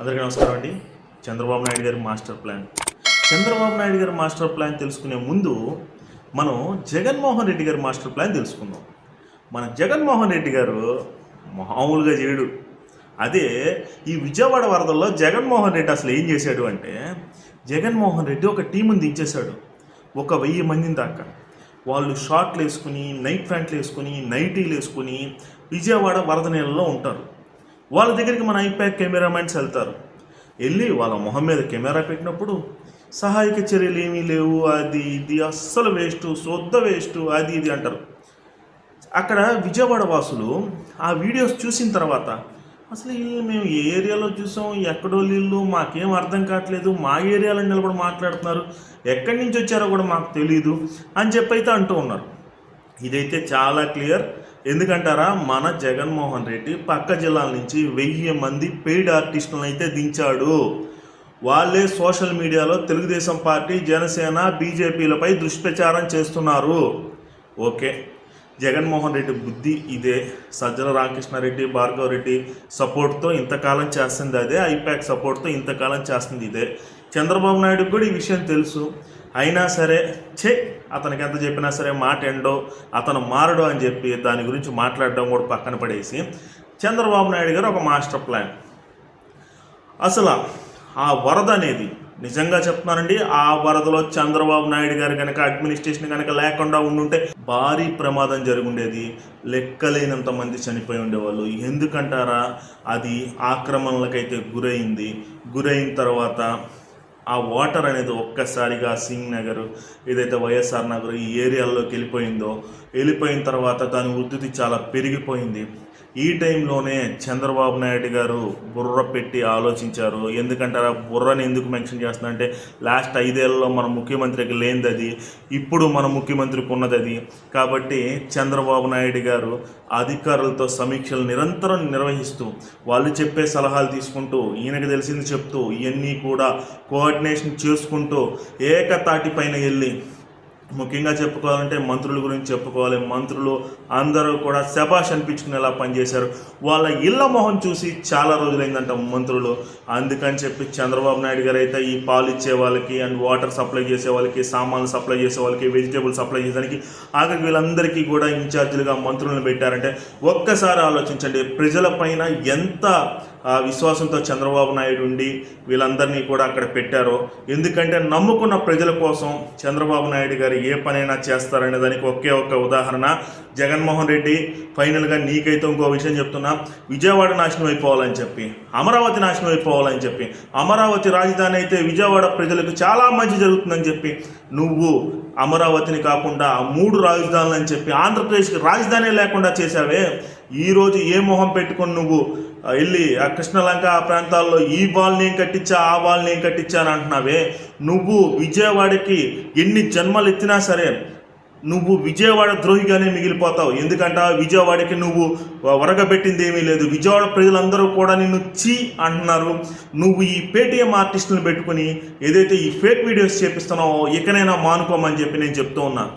అందరికీ నమస్కారం అండి. చంద్రబాబు నాయుడు గారి మాస్టర్ ప్లాన్. చంద్రబాబు నాయుడు గారి మాస్టర్ ప్లాన్ తెలుసుకునే ముందు మనం జగన్మోహన్ రెడ్డి గారి మాస్టర్ ప్లాన్ తెలుసుకుందాం. మన జగన్మోహన్ రెడ్డి గారు మామూలుగా చేయడు. అదే ఈ విజయవాడ వరదల్లో జగన్మోహన్ రెడ్డి అసలు ఏం చేశాడు అంటే జగన్మోహన్ రెడ్డి ఒక టీముని దించేశాడు ఒక వెయ్యి మందిని దాకా. వాళ్ళు షార్ట్లు వేసుకుని నైట్ ప్యాంట్లు వేసుకుని నైటీలు వేసుకుని విజయవాడ వరద నీళ్ళలో ఉంటారు. వాళ్ళ దగ్గరికి మన ఐప్యాక్ కెమెరామెన్స్ వెళ్తారు. వెళ్ళి వాళ్ళ మొహం మీద కెమెరా పెట్టినప్పుడు సహాయక చర్యలు ఏమీ లేవు అది ఇది అస్సలు వేస్ట్ శుద్ధ వేస్ట్ అది ఇది అంటారు. అక్కడ విజయవాడ వాసులు ఆ వీడియోస్ చూసిన తర్వాత అసలు వీళ్ళు మేము ఏ ఏరియాలో చూసాం ఎక్కడో వీళ్ళు మాకేం అర్థం కావట్లేదు మా ఏరియాలో నిలబడి మాట్లాడుతున్నారు ఎక్కడి నుంచి వచ్చారో కూడా మాకు తెలియదు అని చెప్పి అయితే అంటూ ఉన్నారు. ఇదైతే చాలా క్లియర్. ఎందుకంటారా? మన జగన్మోహన్ రెడ్డి పక్క జిల్లాల నుంచి వెయ్యి మంది పెయిడ్ ఆర్టిస్టులను అయితే దించాడు. వాళ్ళే సోషల్ మీడియాలో తెలుగుదేశం పార్టీ జనసేన బీజేపీలపై దుష్ప్రచారం చేస్తున్నారు. ఓకే. జగన్మోహన్ రెడ్డి బుద్ధి ఇదే. సజ్జల రామకృష్ణారెడ్డి భార్గవ రెడ్డి సపోర్ట్తో ఇంతకాలం చేస్తుంది అదే. ఐపాక్ సపోర్ట్తో ఇంతకాలం చేస్తుంది ఇదే. చంద్రబాబు నాయుడు కూడా ఈ విషయం తెలుసు. అయినా సరే చే అతనికి ఎంత చెప్పినా సరే మాట ఎండో అతను మారడు అని చెప్పి దాని గురించి మాట్లాడడం కూడా పక్కన పడేసి చంద్రబాబు నాయుడు గారు ఒక మాస్టర్ ప్లాన్. అసలు ఆ వరద అనేది నిజంగా చెప్తున్నానండి ఆ వరదలో చంద్రబాబు నాయుడు గారు కనుక అడ్మినిస్ట్రేషన్ కనుక లేకుండా ఉండుంటే భారీ ప్రమాదం జరుగుండేది. లెక్కలేనంత మంది చనిపోయి ఉండేవాళ్ళు. ఎందుకంటారా? అది ఆక్రమణలకైతే గురైంది. గురైన తర్వాత ఆ వాటర్ అనేది ఒక్కసారిగా సింగ్ నగర్ ఏదైతే వైఎస్ఆర్ నగర్ ఈ ఏరియాల్లోకి వెళ్ళిపోయిందో వెళ్ళిపోయిన తర్వాత దాని ఉద్ధృతి చాలా పెరిగిపోయింది. ఈ టైంలోనే చంద్రబాబు నాయుడు గారు బుర్ర పెట్టి ఆలోచించారు. ఎందుకంటే ఆ బుర్రని ఎందుకు మెన్షన్ చేస్తున్నా లాస్ట్ ఐదేళ్ళలో మన ముఖ్యమంత్రికి లేనిది అది ఇప్పుడు మన ముఖ్యమంత్రికి ఉన్నది అది కాబట్టి చంద్రబాబు నాయుడు గారు అధికారులతో సమీక్షలు నిరంతరం నిర్వహిస్తూ వాళ్ళు చెప్పే సలహాలు తీసుకుంటూ ఈయనకు తెలిసింది చెప్తూ ఇవన్నీ కూడా కోఆర్డినేషన్ చేసుకుంటూ ఏకతాటి పైన వెళ్ళి ముఖ్యంగా చెప్పుకోవాలంటే మంత్రుల గురించి చెప్పుకోవాలి. మంత్రులు అందరూ కూడా శబాష్ అనిపించుకునేలా పనిచేశారు. వాళ్ళ ఇళ్ళ మొహం చూసి చాలా రోజులైందంట మంత్రులు. అందుకని చెప్పి చంద్రబాబు నాయుడు గారు అయితే ఈ పాలు ఇచ్చే వాళ్ళకి అండ్ వాటర్ సప్లై చేసే వాళ్ళకి సామాన్లు సప్లై చేసే వాళ్ళకి వెజిటేబుల్ సప్లై చేసేదానికి ఆఖరికి వీళ్ళందరికీ కూడా ఇన్ఛార్జీలుగా మంత్రులను పెట్టారంటే ఒక్కసారి ఆలోచించండి. ప్రజల పైన ఎంత ఆ విశ్వాసంతో చంద్రబాబు నాయుడు ఉండి వీళ్ళందరినీ కూడా అక్కడ పెట్టారో. ఎందుకంటే నమ్ముకున్న ప్రజల కోసం చంద్రబాబు నాయుడు గారు ఏ పనైనా చేస్తారనే దానికి ఒకే ఒక్క ఉదాహరణ జగన్మోహన్ రెడ్డి. ఫైనల్గా నీకైతే ఇంకో విషయం చెప్తున్నా. విజయవాడ నాశనం అయిపోవాలని చెప్పి అమరావతి నాశనం అయిపోవాలని చెప్పి అమరావతి రాజధాని అయితే విజయవాడ ప్రజలకు చాలా మంచి జరుగుతుందని చెప్పి నువ్వు అమరావతిని కాకుండా ఆ మూడు రాజధానులు అని చెప్పి ఆంధ్రప్రదేశ్కి రాజధాని లేకుండా చేశావే. ఈరోజు ఏ మొహం పెట్టుకొని నువ్వు వెళ్ళి ఆ కృష్ణలంక ఆ ప్రాంతాల్లో ఈ బాల్ నేను కట్టించా ఆ బాల్ నేను కట్టించా అని అంటున్నావే? నువ్వు విజయవాడకి ఎన్ని జన్మలు ఎత్తినా సరే నువ్వు విజయవాడ ద్రోహిగానే మిగిలిపోతావు. ఎందుకంటే? ఆ విజయవాడకి నువ్వు వరగబెట్టింది ఏమీ లేదు. విజయవాడ ప్రజలందరూ కూడా నిన్ను చీ అంటున్నారు. నువ్వు ఈ పేటీఎం ఆర్టిస్టులను పెట్టుకుని ఏదైతే ఈ ఫేక్ వీడియోస్ చేపిస్తున్నావో ఇకనైనా మానుకోమని చెప్పి నేను చెప్తూ ఉన్నా.